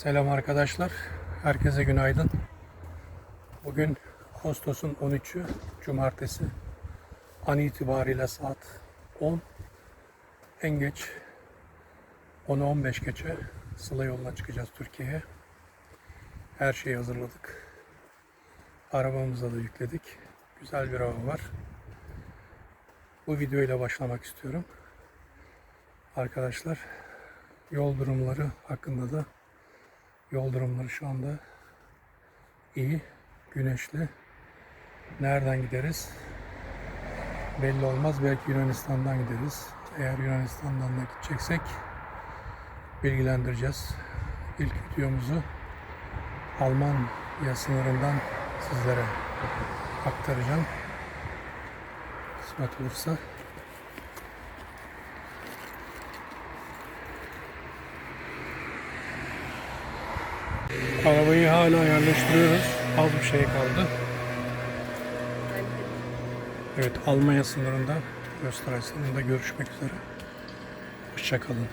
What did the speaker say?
Selam arkadaşlar. Herkese günaydın. Bugün Ağustos'un 13'ü Cumartesi. An itibariyle saat 10. En geç 10'u 15 geçe Sıla yoluna çıkacağız Türkiye'ye. Her şeyi hazırladık. Arabamıza da yükledik. Güzel bir hava var. Bu videoyla başlamak istiyorum. Arkadaşlar yol durumları hakkında da Yol durumları şu anda iyi, güneşli. Nereden gideriz? Belli olmaz. Belki Yunanistan'dan gideriz. Eğer Yunanistan'dan da gideceksek bilgilendireceğiz. İlk videomuzu Almanya sınırından sizlere aktaracağım. Kısmet olursa. Arabayı hala yerleştiriyoruz. Az bir şey kaldı. Evet Almanya sınırında, Österreich sınırında görüşmek üzere. Hoşçakalın.